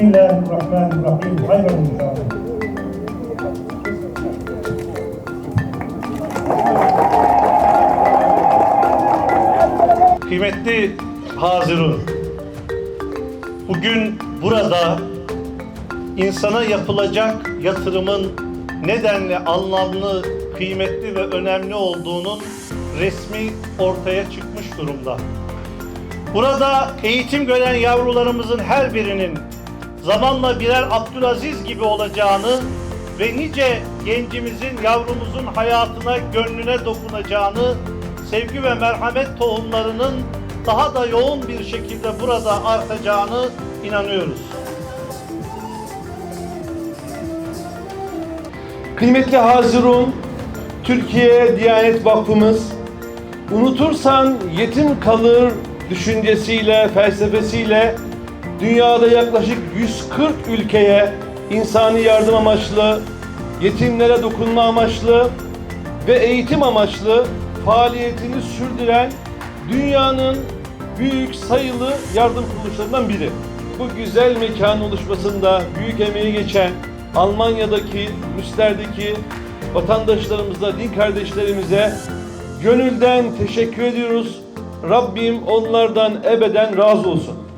Bismillahirrahmanirrahim. İnşallah. Kıymetli Hazirun, bugün burada insana yapılacak yatırımın nedenle anlamlı, kıymetli ve önemli olduğunun resmi ortaya çıkmış durumda. Burada eğitim gören yavrularımızın her birinin zamanla birer Abdülaziz gibi olacağını ve nice gencimizin, yavrumuzun hayatına, gönlüne dokunacağını, sevgi ve merhamet tohumlarının daha da yoğun bir şekilde burada artacağını inanıyoruz. Kıymetli Hazirun, Türkiye Diyanet Vakfımız, unutursan yetim kalır düşüncesiyle, felsefesiyle dünyada yaklaşık 140 ülkeye insani yardım amaçlı, yetimlere dokunma amaçlı ve eğitim amaçlı faaliyetini sürdüren dünyanın büyük sayılı yardım kuruluşlarından biri. Bu güzel mekanın oluşmasında büyük emeği geçen Almanya'daki, Müsler'deki vatandaşlarımıza, din kardeşlerimize gönülden teşekkür ediyoruz. Rabbim onlardan ebeden razı olsun.